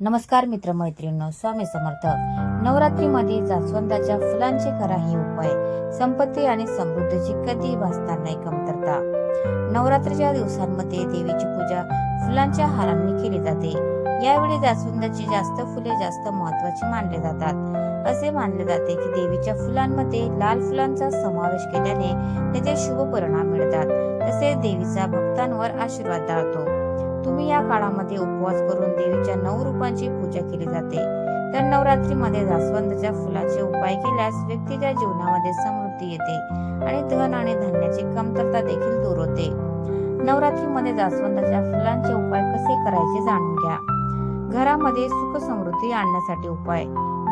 नमस्कार मित्रमैत्रिणींनो स्वामी समर्थ नवरात्रीमध्ये जास्वंदाच्या फुलांचे करा हे उपाय संपत्ती आणि समृद्धीची कधी भासणार नाही कमतरता. नवरात्रीच्या दिवसांमध्ये देवीची पूजा फुलांच्या हारांनी केली जाते. यावेळी जास्वंदाची जास्त फुले जास्त महत्वाची मानले जातात. असे मानले जाते की देवीच्या फुलांमध्ये लाल फुलांचा समावेश केल्याने त्याचे शुभ परिणाम मिळतात. तसेच देवीचा भक्तांवर आशीर्वाद राहतो. तुम्ही या काळामध्ये उपवास करून देवीच्या नऊ रूपांची पूजा केली जाते. तर नवरात्रीमध्ये जास्वंदाच्या फुलाचे उपाय केल्यास व्यक्तीच्या जीवनामध्ये समृद्धी येते आणि धन आणि धान्याची कमतरता देखील दूर होते. नवरात्रीमध्ये जास्वंदाच्या फुलांचे उपाय कसे करायचे जाणून घ्या. घरामध्ये सुख समृद्धी आणण्यासाठी उपाय.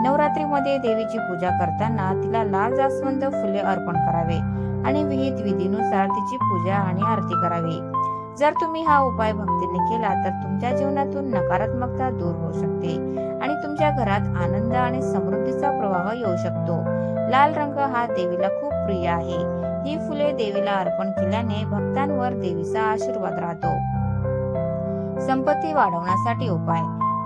नवरात्रीमध्ये देवीची पूजा करताना तिला लाल जास्वंद फुले अर्पण करावे आणि विहित विधीनुसार तिची पूजा आणि आरती करावी. जर तुम्ही हा उपाय भक्तीने केला तर तुमच्या जीवनातून नकारात्मकता दूर होऊ शकते आणि तुमच्या घरात आनंद आणि समृद्धीचा प्रवाह येऊ शकतो. लाल रंग हा देवीला खूप प्रिय आहे. ही फुले देवीला अर्पण केल्याने भक्तांवर देवीचा आशीर्वाद राहतो. संपत्ती वाढवण्यासाठी उपाय.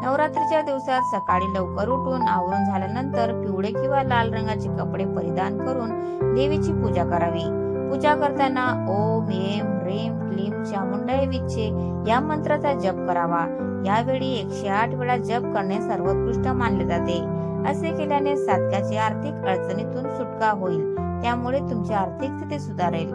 नवरात्रीच्या दिवसात सकाळी लवकर उठून आवरून झाल्यानंतर पिवळे किंवा लाल रंगाचे कपडे परिधान करून देवीची पूजा करावी. पूजा करताना ओम एम ह्रीम क्लीम चामुंडाय विच्छे या मंत्राचा जप करावा. यावेळी एकशे आठ वेळा जप करणे सर्वोत्कृष्ट मानले जाते. असे केल्याने साधकाची आर्थिक अडचणीतून सुटका होईल. त्यामुळे तुमची आर्थिक स्थिती सुधारेल.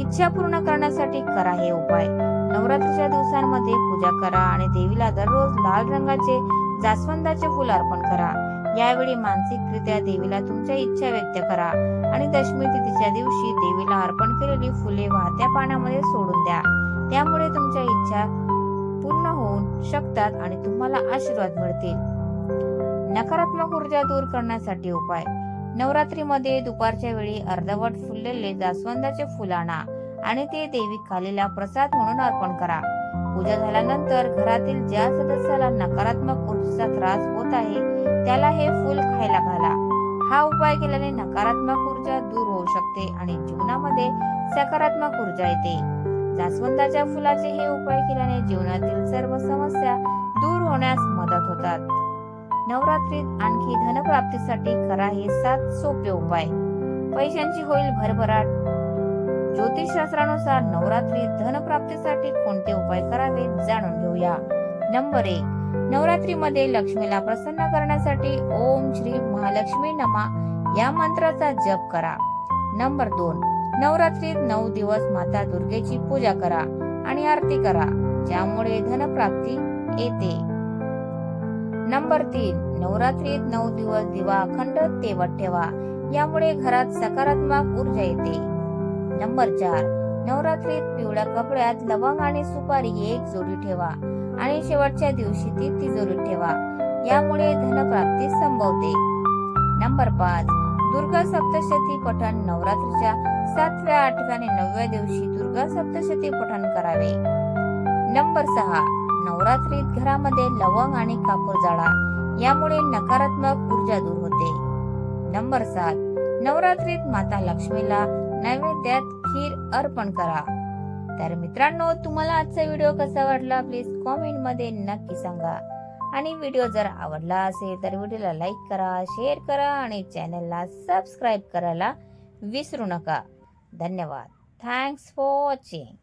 इच्छा पूर्ण करण्यासाठी करा हे उपाय. नवरात्रीच्या दिवसांमध्ये पूजा करा आणि देवीला दररोज लाल रंगाचे जास्वंदाचे फुल अर्पण करा. यावेळी मानसिकरित्या देवीला तुमच्या इच्छा व्यक्त करा आणि दशमी तिथीच्या दिवशी देवीला अर्पण केलेली फुले वाहत्या पाण्यामध्ये सोडून द्या. त्यामुळे तुमच्या इच्छा पूर्ण होऊ शकतात आणि तुम्हाला आशीर्वाद मिळतील. नकारात्मक ऊर्जा दूर करण्यासाठी उपाय. नवरात्रीमध्ये दुपारच्या वेळी अर्धवट फुललेले जास्वंदाचे फुल आणा आणि ते देवी खालीला प्रसाद म्हणून अर्पण करा. पूजा झाल्यानंतर घरातील ज्या सदस्याला नकारात्मक ऊर्जेचा त्रास होत आहे त्याला हे फूल खायला घाला. हा उपाय केल्याने नकारात्मक ऊर्जा दूर होऊ शकते आणि जीवनामध्ये सकारात्मक ऊर्जा येते. जास्वंदाच्या फुलाचे हे उपाय केल्याने जीवनातील सर्व समस्या दूर होण्यास मदत होतात. नवरात्रीत आणखी धनप्राप्तीसाठी करा हे सात सोपे उपाय. पैशांची होईल भरभराट ज्योतिषशास्त्रानुसार नवरात्रीत धनप्राप्तीसाठी कोणते उपाय करावे जाणून घेऊया. नंबर एक नवरात्रीमध्ये लक्ष्मीला प्रसन्न करण्यासाठी ओम श्री महालक्ष्मी नमा या मंत्राचा जप करा. नंबर दोन नवरात्रीत नऊ दिवस माता दुर्गेची पूजा करा आणि आरती करा ज्यामुळे धनप्राप्ती येते. नंबर तीन नवरात्रीत नऊ दिवस दिवा अखंड तेवत ठेवा यामुळे घरात सकारात्मक ऊर्जा येते. नंबर चार. नवरात्रीत पिवळ्या कपड्यात लवंग आणि सुपारी एक जोडी ठेवा आणि शेवटच्या दिवशी ती तिजोरीत ठेवा. यामुळे धनप्राप्ती संभवते. नंबर पाच. दुर्गा सप्तशती पठण नवरात्रीच्या सातव्या आठव्या आणि नवव्या दिवशी दुर्गा सप्तशती पठण करावे. नंबर सहा. नवरात्रीत घरामध्ये लवंग आणि कापूर जाळा. यामुळे नकारात्मक ऊर्जा दूर होते. नंबर सात. नवरात्रीत माता लक्ष्मीला नैवेद्यात खीर अर्पण करा. तर मित्रांनो तुम्हाला आजचा व्हिडिओ कसा वाटला? प्लीज कॉमेंटमध्ये नक्की सांगा. आणि व्हिडिओ जर आवडला असेल तर व्हिडिओला लाईक करा शेअर करा आणि चॅनलला सबस्क्राईब करायला विसरू नका. धन्यवाद. Thanks for watching